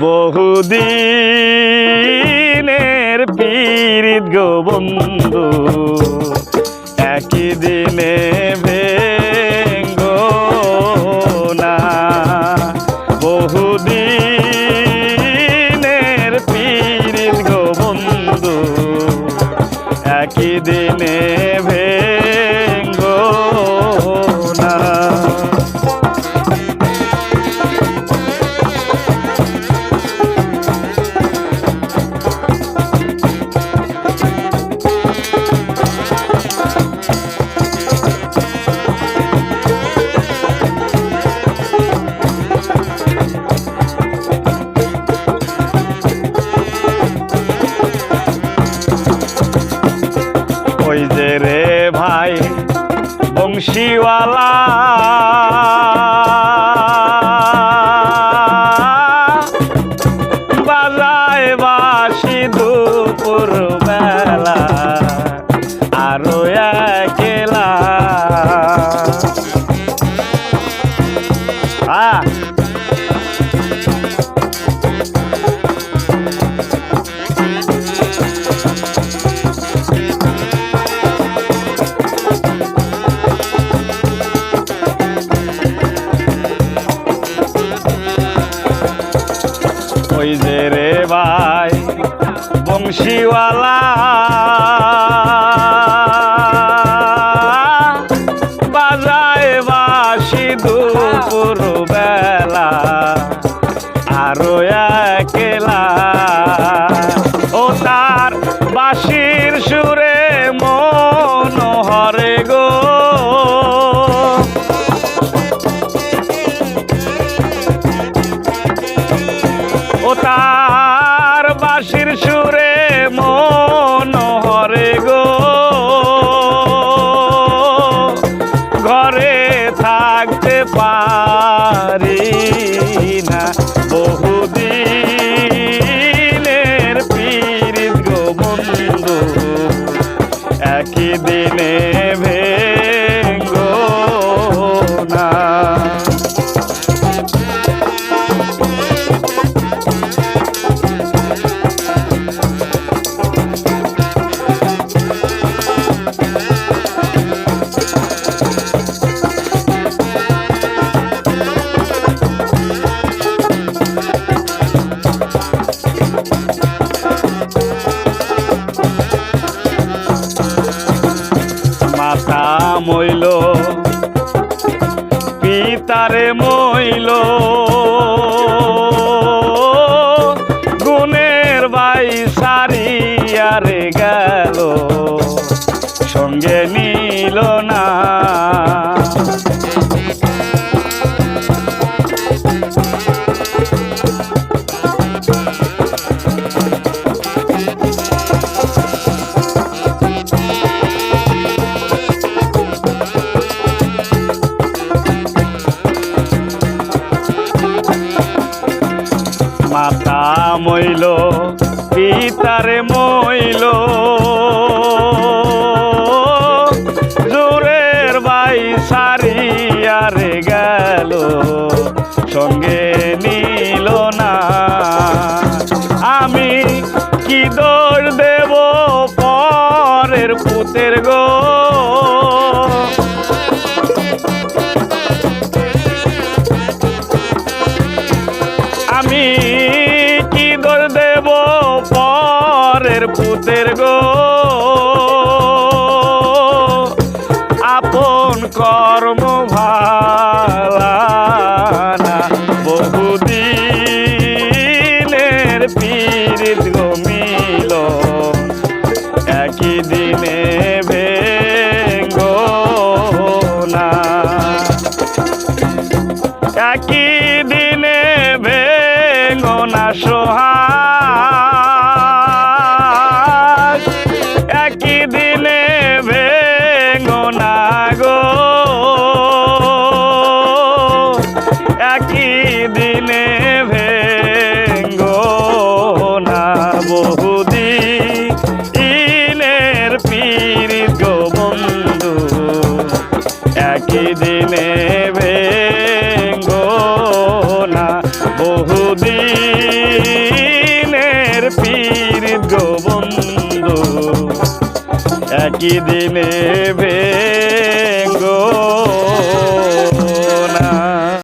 বহুদিনের পীড়িত গো বন্ধু একই দিনে ভেঙ্গো না। বহুদিনের বংশীওয়ালা বংশীওয়ালা। মইল পিতারে মইল। গুণের বাই সারিয়ারে গেল। পিতারে মইল। জোরের বাই সারিয়ারে গেল। সঙ্গে না পরের পুতের গো। আপন কর্ম ভালানা বহুদিনের পীড়িত গো মিল। একই দিনে ভেঙ্গো না। একই দিনে ভেঙ্গনা দিনে ভেঙ্গো না বহুদি। ইনের পীরিত গো বন্ধু, একই দিনে ভেঙ্গো না বহুদিনের পীর গো বন্ধু, একই দিনে ভে